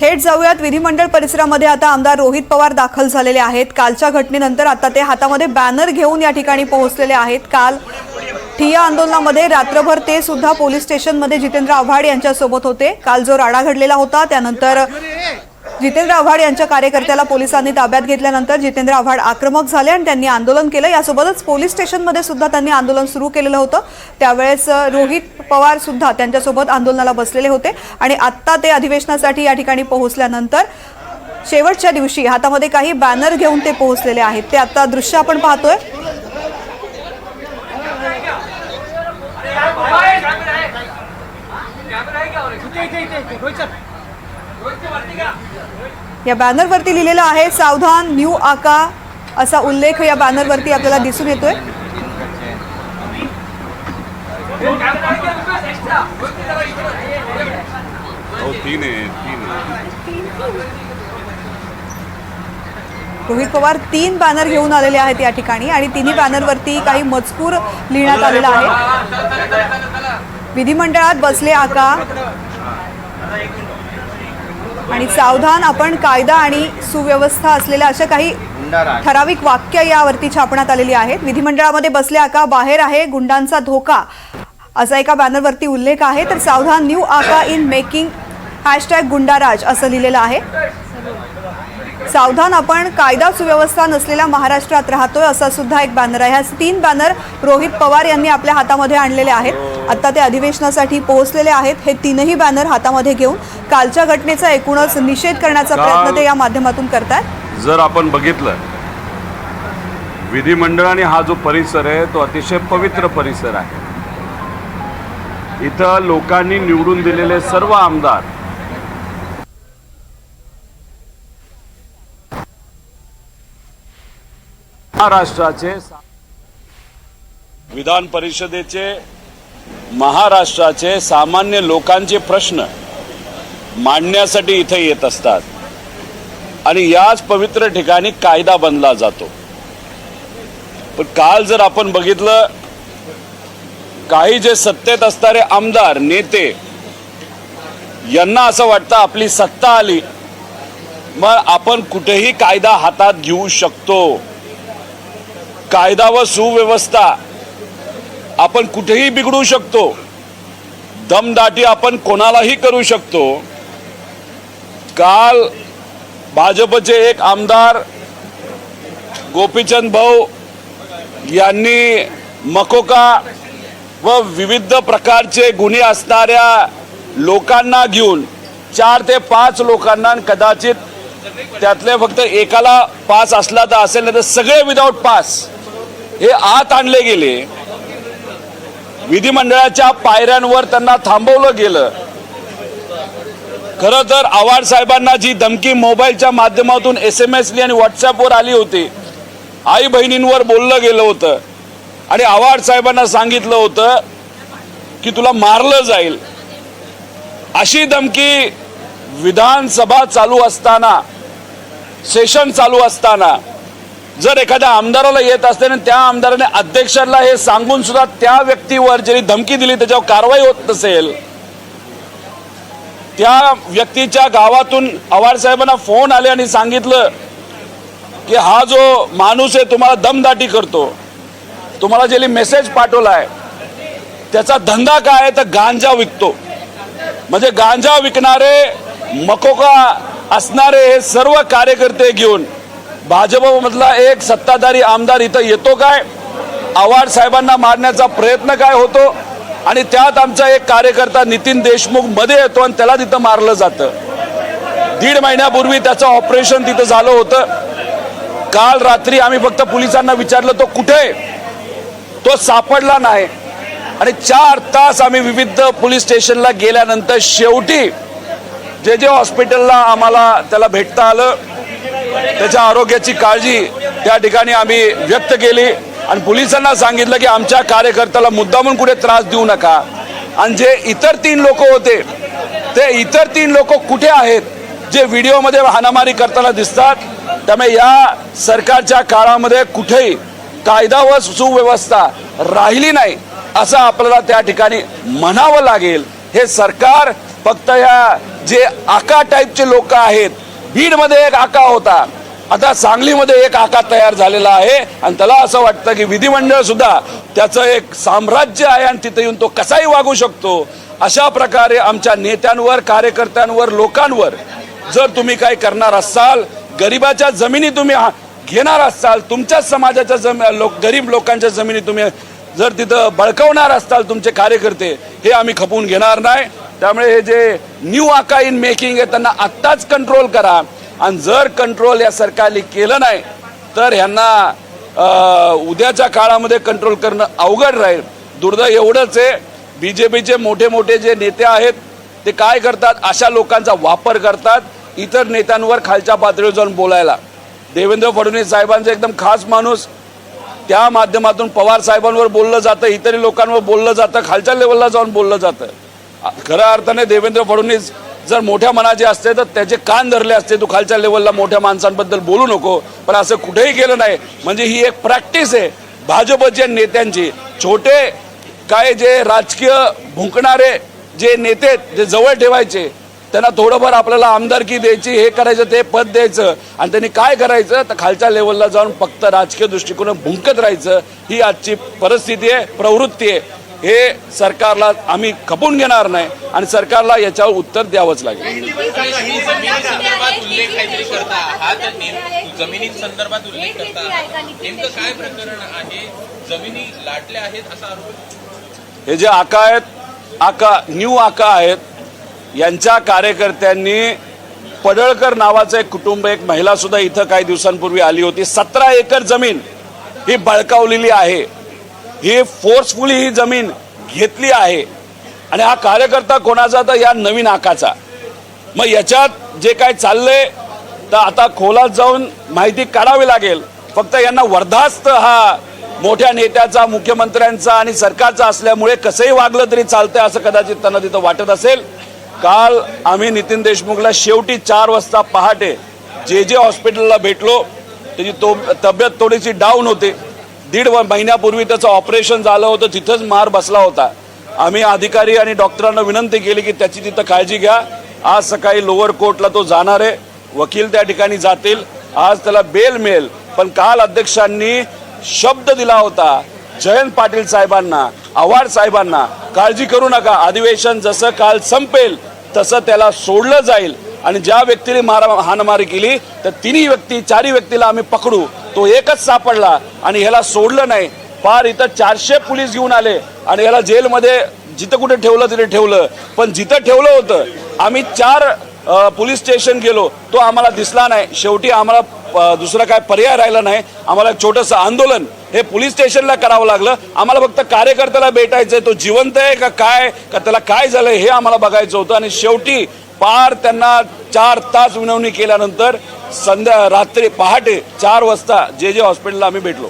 थेट जाऊयात. विधिमंडळ परिसरामध्ये आता आमदार रोहित पवार दाखल झालेले आहेत. कालच्या घटनेनंतर आता ते हातामध्ये बॅनर घेऊन या ठिकाणी पोहोचलेले आहेत. काल ठिया आंदोलनामध्ये रात्रभर ते सुद्धा पोलीस स्टेशनमध्ये जितेंद्र आव्हाड यांच्यासोबत होते. काल जो राडा घडलेला होता त्यानंतर जितेंद्र आव्हाड यांच्या कार्यकर्त्याला पोलिसांनी ताब्यात घेतल्यानंतर जितेंद्र आव्हाड आक्रमक झाले आणि त्यांनी आंदोलन केलं. यासोबतच पोलीस स्टेशनमध्ये सुद्धा त्यांनी आंदोलन सुरू केलेलं होतं. त्यावेळेस रोहित पवार सुद्धा त्यांच्यासोबत आंदोलनाला बसलेले होते आणि आत्ता ते अधिवेशनासाठी या ठिकाणी पोहोचल्यानंतर शेवटच्या दिवशी हातामध्ये काही बॅनर घेऊन ते पोहोचलेले आहेत. ते आता दृश्य आपण पाहतोय. या बॅनरवरती लिहिलेलं आहे सावधान न्यू आका असा उल्लेख या बॅनरवरती आपल्याला दिसून येतोय. हो रोहित पवार तीन बॅनर घेऊन आलेले आहेत या ठिकाणी आणि तिन्ही बॅनरवरती काही मजकूर लिहिण्यात आलेला आहे. विधिमंडळात बसले आका. आणि सावधान आपण कायदा आणि सुव्यवस्था असलेल्या अशा काही ठराविक वाक्य यावरती छापण्यात आलेली आहेत. विधिमंडळामध्ये बसले आका बाहेर आहे गुंडांचा धोका. असा एका बॅनरवरती उल्लेख आहे. तर सावधान न्यू आका इन मेकिंग हॅशटॅग गुंडाराज असं लिहिलेलं आहे. सावधान आपण कायदा सुव्यवस्था नसलेल्या महाराष्ट्रात राहतोय असा सुद्धा एक बॅनर आहे. असे तीन बॅनर रोहित पवार यांनी आपल्या हातामध्ये आणलेले आहेत. आता ते अधिवेशनासाठी पोहोचलेले आहेत. हे तीनही बॅनर हातामध्ये घेऊन कालच्या घटनेचा एकूणच निषेध करण्याचा प्रयत्न ते या माध्यमातून करतायत. जर आपण बघितलं विधिमंडळ आणि हा जो परिसर आहे तो अतिशय पवित्र परिसर आहे. इथं लोकांनी निवडून दिलेले सर्व आमदार महाराष्ट्राचे विधान परिषदेचे महाराष्ट्राचे सामान्य लोकांचे प्रश्न मांडण्यासाठी इथे येत असतात. आणि याच पवित्र ठिकाणी कायदा बनला जातो. पण काल जर आपण बघितलं काही जे सत्तेत असणारे आमदार नेते यांना असं वाटतं आपली सत्ता आली. मग आपण कुठेही कायदा हातात घेऊ शकतो. कायदा व सुव्यवस्था आपण कुठेही बिघडू शकतो. दमदाटी आपण कोणालाही करू शकतो. काल भाजपचे एक आमदार गोपीचंद भाऊ यांनी मकोका व विविध प्रकारचे गुन्हे असणाऱ्या लोकांना घेऊन चार ते पाच लोकांना आणि कदाचित त्यातले फक्त एकाला पास असला तर असेल नाही तर सगळे विदाऊट पास हे आत आणले गेले. विधिमंडळाच्या पायऱ्यांवर त्यांना थांबवलं गेलं. खरं तर आव्हाड साहेबांना जी धमकी मोबाईलच्या माध्यमातून एस एम एसली आणि व्हॉट्सअपवर आली होती आई बहिणींवर बोललं गेलं होतं. आणि आव्हाड साहेबांना सांगितलं होतं की तुला मारलं जाईल. अशी धमकी विधानसभा चालू असताना सेशन चालू असताना जर एखाद्या आमदाराला येत असते आणि त्या आमदाराने अध्यक्षांना हे सांगून सुद्धा त्या व्यक्तीवर जरी धमकी दिली त्याच्यावर कारवाई होत नसेल त्या व्यक्तीच्या गावातून आव्हाड साहेबांना फोन आले आणि सांगितलं की हा जो माणूस आहे तुम्हाला दमदाटी करतो. तुम्हाला ज्यांनी मेसेज पाठवलाय त्याचा धंदा काय आहे? तर गांजा विकतो. म्हणजे गांजा विकणारे मकोका असणारे हे सर्व कार्यकर्ते घेऊन भाजपमधला एक सत्ताधारी आमदार इथं येतो काय? आव्हाड साहेबांना मारण्याचा प्रयत्न काय होतो? आणि त्यात आमचा एक कार्यकर्ता नितीन देशमुखमध्ये येतो आणि त्याला तिथं मारलं जातं. दीड महिन्यापूर्वी त्याचं ऑपरेशन तिथं झालं होतं. काल रात्री आम्ही फक्त पोलिसांना विचारलं तो कुठे तो सापडला नाही. आणि चार तास आम्ही विविध पोलीस स्टेशनला गेल्यानंतर शेवटी जे जे हॉस्पिटलला आम्हाला त्याला भेटता आलं त्याच्या आरोग्याची काळजी त्या ठिकाणी आम्ही व्यक्त केली. आणि पोलिसांना सांगितलं की आमच्या कार्यकर्त्याला मुद्दामून कुठे त्रास देऊ नका. आणि जे इतर तीन लोक होते ते इतर तीन लोक कुठे आहेत जे व्हिडिओमध्ये हाणामारी करताना दिसतात त्यामुळे या सरकारच्या काळामध्ये कुठेही कायदा व सुव्यवस्था राहिली नाही असं आपल्याला त्या ठिकाणी म्हणावं लागेल. हे सरकार फक्त या जे आका टाईपचे लोक आहेत बीडमध्ये एक आका होता. आता सांगलीमध्ये एक आका तयार झालेला आहे आणि त्याला असं वाटतं की विधिमंडळ सुद्धा त्याचं एक साम्राज्य आहे आणि तिथे येऊन तो कसाही वागू शकतो. अशा प्रकारे आमच्या नेत्यांवर कार्यकर्त्यांवर लोकांवर जर तुम्ही काही करणार असाल गरिबाच्या जमिनी तुम्ही हा- घेणार असाल तुमच्याच समाजाच्या जम लोक गरीब लोकांच्या जमिनी तुम्ही जर तिथं बळकवणार असाल तुमचे कार्यकर्ते हे आम्ही खपवून घेणार नाही. त्यामुळे हे जे न्यू आका इन मेकिंग आहे त्यांना आत्ताच कंट्रोल करा. आणि जर कंट्रोल या सरकारने केलं नाही तर ह्यांना उद्याच्या काळामध्ये कंट्रोल करणं अवघड राहील. दुर्दैव एवढंच आहे बी जे पीचे मोठे मोठे जे नेते आहेत ते काय करतात? अशा लोकांचा वापर करतात इतर नेत्यांवर खालच्या पातळीवर जाऊन बोलायला. देवेंद्र फडणवीस साहेबांचा एकदम खास माणूस. त्या माध्यमातून पवार साहेबांवर बोललं जातं इतर लोकांवर बोललं जातं खालच्या लेवलला जाऊन बोललं जातं. खऱ्या अर्थाने देवेंद्र फडणवीस जर मोठ्या मनाचे असते तर त्याचे कान धरले असते. तू खालच्या लेवलला मोठ्या माणसांबद्दल बोलू नको. पण असं कुठेही केलं नाही. म्हणजे ही एक प्रॅक्टिस आहे. भाजपच्या नेत्यांची छोटे काय जे राजकीय भुंकणारे जे नेते जे जवळ ठेवायचे त्यांना थोडंफार आपल्याला आमदारकी द्यायची हे करायचं ते पद द्यायचं. आणि त्यांनी काय करायचं? तर खालच्या लेवलला जाऊन फक्त राजकीय दृष्टिकोन भुंकत राहायचं. ही आजची परिस्थिती आहे प्रवृत्ती आहे. हे सरकारला आम्ही खपून घेणार नाही आणि सरकारला याच्यावर उत्तर द्यावंच लागेल. ही जमिनी संदर्भात उल्लेख काहीतरी करता. हा तर नेम- जमिनी संदर्भात उल्लेख करता. नेमकं काय प्रकरण आहे? जमिनी लाटल्या आहेत असा आरोप आहे. हे जे आका आहेत आका न्यू आका आहेत यांच्या कार्यकर्त्यांनी पडळकर नावाचं एक कुटुंब एक महिला सुद्धा इथं काही दिवसांपूर्वी आली होती. सतरा एकर जमीन ही बळकावलेली आहे. ही फोर्सफुली ही जमीन घेतली आहे. आणि हा कार्यकर्ता कोणाचा तर या नवीन आकाचा. मग याच्यात जे काय चाललंय तर आता खोलात जाऊन माहिती काढावी लागेल. फक्त यांना वर्धास्त हा मोठ्या नेत्याचा मुख्यमंत्र्यांचा आणि सरकारचा असल्यामुळे कसंही वागलं तरी चालतंय असं कदाचित त्यांना तिथं वाटत असेल. काल आम्ही नितीन देशमुखला शेवटी चार वाजता पहाटे जे जे हॉस्पिटलला भेटलो त्याची तो तब्येत थोडीशी डाऊन होती. दीड व- महिन्यापूर्वी त्याचं ऑपरेशन झालं होतं तिथंच मार बसला होता. आम्ही अधिकारी आणि डॉक्टरांना विनंती केली की त्याची तिथं काळजी घ्या. आज सकाळी लोअर कोर्टला तो जाणार आहे. वकील त्या ठिकाणी जातील. आज त्याला बेल मिळेल. पण काल अध्यक्षांनी शब्द दिला होता जयंत पाटील साहेबांना आव्हाड साहेबांना काळजी करू नका. अधिवेशन जसं काल संपेल तसं त्याला सोडलं जाईल. आणि ज्या व्यक्तीने मारा हाणमारी केली तर तिन्ही व्यक्ती चारही व्यक्तीला आम्ही पकडू. तो एकच सापडला आणि ह्याला सोडलं नाही. फार इथं चारशे पोलीस घेऊन आले आणि ह्याला जेलमध्ये जिथं कुठे ठेवलं तिथे ठेवलं. पण जिथं ठेवलं होतं आम्ही चार पोलीस स्टेशन गेलो. तो आम्हाला दिसला नाही. शेवटी आम्हाला दुसरा काय पर्याय राहिला नाही. आम्हाला एक छोटंसं आंदोलन हे पोलीस स्टेशनला करावं लागलं. आम्हाला फक्त कार्यकर्त्याला भेटायचंय. तो जिवंत आहे का काय का त्याला काय झालंय हे आम्हाला बघायचं होतं. आणि शेवटी पार त्यांना चार तास विनवणी केल्यानंतर संध्या रात्री पहाटे चार वाजता जे जे हॉस्पिटलला आम्ही भेटलो.